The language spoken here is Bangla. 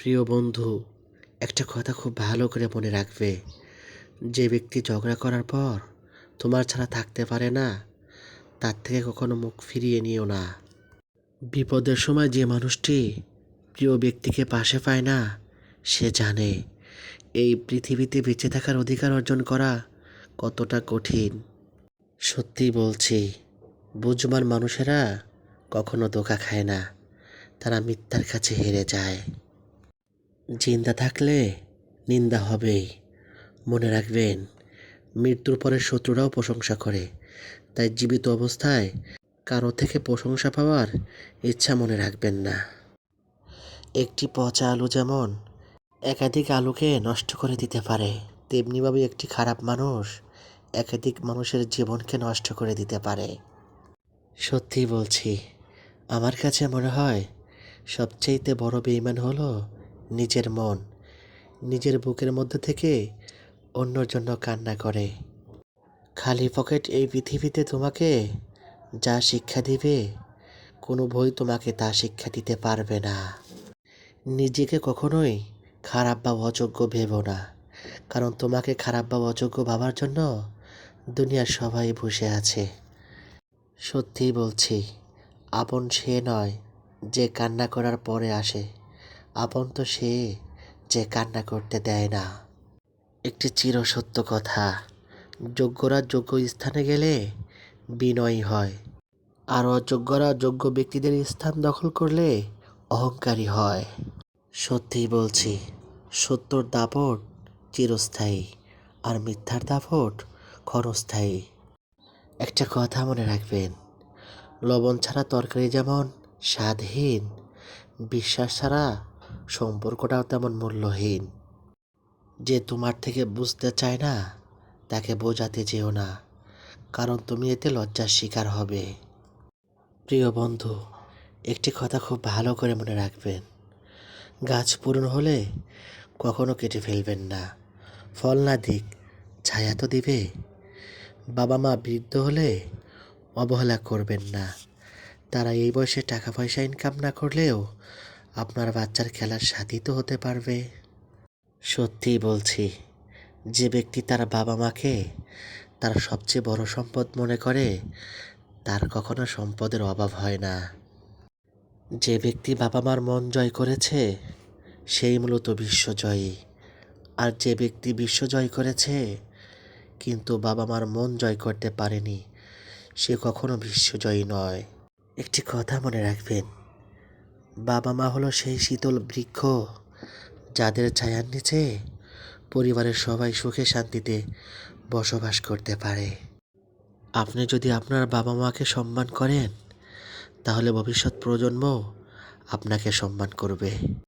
প্রিয় বন্ধু, একটা কথা খুব ভালো করে মনে রাখবে। যে ব্যক্তি ঝগড়া করার পর তোমার ছাড়া থাকতে পারে না, তার থেকে কখনো মুখ ফিরিয়ে নিও না। বিপদের সময় যে মানুষটি প্রিয় ব্যক্তিকে পাশে পায় না, সে জানে এই পৃথিবীতে বেঁচে থাকার অধিকার অর্জন করা কতটা কঠিন। সত্যি বলছি বুঝবান মানুষেরা কখনো ধোকা খায় না, তারা মিথ্যার কাছে হেরে যায়। জিন্দা থাকলে নিন্দা হবেই। মনে রাখবেন, মৃত্যুর পরে শত্রুরাও প্রশংসা করে। তাই জীবিত অবস্থায় কারও থেকে প্রশংসা পাওয়ার ইচ্ছা মনে রাখবেন না। একটি পচা আলু যেমন একাধিক আলুকে নষ্ট করে দিতে পারে, তেমনিভাবে একটি খারাপ মানুষ একাধিক মানুষের জীবনকে নষ্ট করে দিতে পারে। সত্যি বলছি, আমার কাছে মনে হয় সবচেয়েতে বড় বেইমান হলো নিজের মন, নিজের বুকের মধ্যে থেকে অন্যর জন্য কান্না করে। খালি পকেট এই পৃথিবীতে তোমাকে যা শিক্ষা দিবে, কোনো বই তোমাকে তা শিক্ষা দিতে পারবে না। নিজেকে কখনোই খারাপ বা অযোগ্য ভেবো না, কারণ তোমাকে খারাপ বা অযোগ্য ভাবার জন্য দুনিয়ার সবাই বসে আছে। সত্যিই বলছি, আপন সে নয় যে কান্না করার পরে আসে। আপন তো সে যে কান্না করতে দেয় না। একটি চিরসত্য কথা, যোগ্যরা যোগ্য স্থানে গেলে বিনয়ী হয়। আর অযোগ্যরা যোগ্য ব্যক্তিদের স্থান দখল করলে অহংকারী হয়। সত্যিই বলছি, সত্যর দাপট চিরস্থায়ী আর মিথ্যার দাপট ক্ষণস্থায়ী। একটা কথা মনে রাখবেন, লবণ ছাড়া তরকারি যেমন স্বাদহীন, বিশ্বাস ছাড়া সম্পর্কটাও তেমন মূল্যহীন। যে তোমার থেকে বুঝতে চায় না, তাকে বোঝাতে যেও না, কারণ তুমি এতে লজ্জার শিকার হবে। প্রিয় বন্ধু, একটি কথা খুব ভালো করে মনে রাখবেন। গাছ পূরণ হলে কখনো কেটে ফেলবেন না। ফল না দিক, ছায়া তো দিবে। বাবা মা বৃদ্ধ হলে অবহেলা করবেন না। তারা এই বয়সে টাকা পয়সা ইনকাম না করলেও আপনার বাচ্চার খেলার সাথী তো হতে পারবে। সত্যিই বলছি, যে ব্যক্তি তার বাবা মাকে তার সবচেয়ে বড় সম্পদ মনে করে, তার কখনো সম্পদের অভাব হয় না। যে ব্যক্তি বাবা মার মন জয় করেছে, সেই মূলত বিশ্বজয়ী। আর যে ব্যক্তি বিশ্ব জয় করেছে, কিন্তু বাবা মার মন জয় করতে পারেনি, সে কখনো বিশ্বজয়ী নয়। একটি কথা মনে রাখবেন বাবা মা হলো সেই শীতল বৃক্ষ, যাদের ছায়ার নিচে পরিবারের সবাই সুখে শান্তিতে বসবাস করতে পারে। আপনি যদি আপনার বাবা মাকে সম্মান করেন, তাহলে ভবিষ্যৎ প্রজন্ম আপনাকে সম্মান করবে।